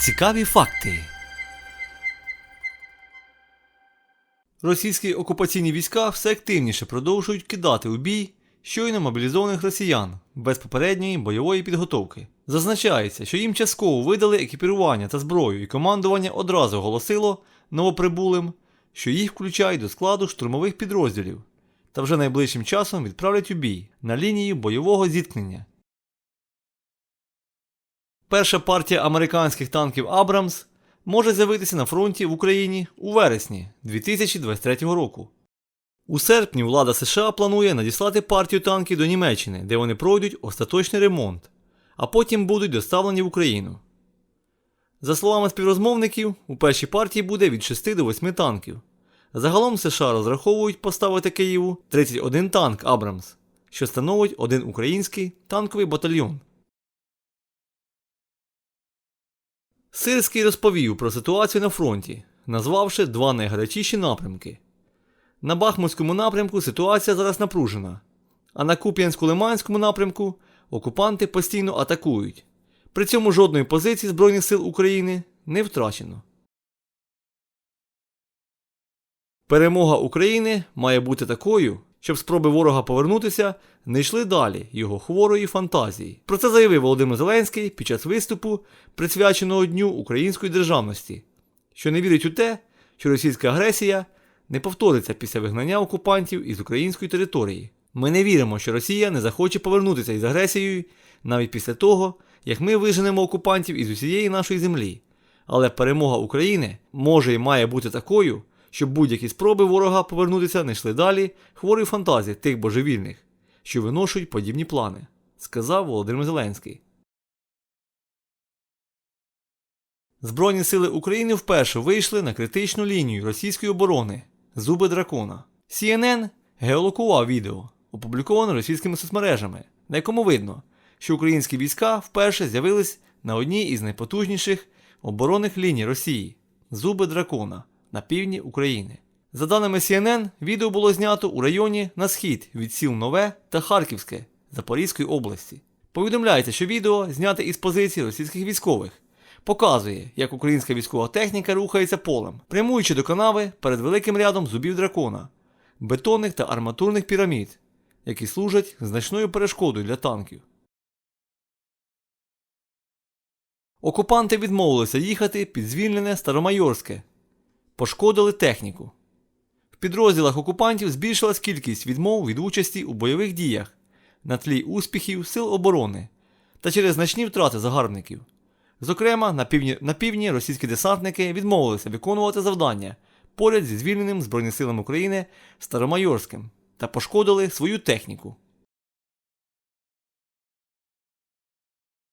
Цікаві факти. Російські окупаційні війська все активніше продовжують кидати у бій щойно мобілізованих росіян без попередньої бойової підготовки. Зазначається, що їм частково видали екіпірування та зброю, і командування одразу оголосило новоприбулим, що їх включають до складу штурмових підрозділів та вже найближчим часом відправлять у бій на лінію бойового зіткнення. Перша партія американських танків Абрамс може з'явитися на фронті в Україні у вересні 2023 року. У серпні влада США планує надіслати партію танків до Німеччини, де вони пройдуть остаточний ремонт, а потім будуть доставлені в Україну. За словами співрозмовників, у першій партії буде від 6 до 8 танків. Загалом США розраховують поставити Києву 31 танк Абрамс, що становить один український танковий батальйон. Сирський розповів про ситуацію на фронті, назвавши два найгарячіші напрямки. На Бахмутському напрямку ситуація зараз напружена, а на Куп'янську-Лиманському напрямку окупанти постійно атакують. При цьому жодної позиції Збройних сил України не втрачено. Перемога України має бути такою, щоб спроби ворога повернутися не йшли далі його хворої фантазії. Про це заявив Володимир Зеленський під час виступу, присвяченого Дню української державності, що не вірить у те, що російська агресія не повториться після вигнання окупантів із української території. Ми не віримо, що Росія не захоче повернутися із агресією навіть після того, як ми виженемо окупантів із усієї нашої землі. Але перемога України може і має бути такою, щоб будь-які спроби ворога повернутися не йшли далі хворої фантазії тих божевільних, що виношують подібні плани, сказав Володимир Зеленський. Збройні сили України вперше вийшли на критичну лінію російської оборони Зуби дракона. CNN геолокував відео, опубліковане російськими соцмережами, на якому видно, що українські війська вперше з'явились на одній із найпотужніших оборонних ліній Росії Зуби дракона на півдні України. За даними CNN, відео було знято у районі на схід від сіл Нове та Харківське Запорізької області. Повідомляється, що відео зняте із позиції російських військових. Показує, як українська військова техніка рухається полем, прямуючи до канави перед великим рядом зубів дракона, бетонних та арматурних пірамід, які служать значною перешкодою для танків. Окупанти відмовилися їхати під звільнене Старомайорське, пошкодили техніку. В підрозділах окупантів збільшилась кількість відмов від участі у бойових діях на тлі успіхів Сил оборони та через значні втрати загарбників. Зокрема, на півдні, на півдні російські десантники відмовилися виконувати завдання поряд зі звільненим Збройними силами України Старомайорським та пошкодили свою техніку.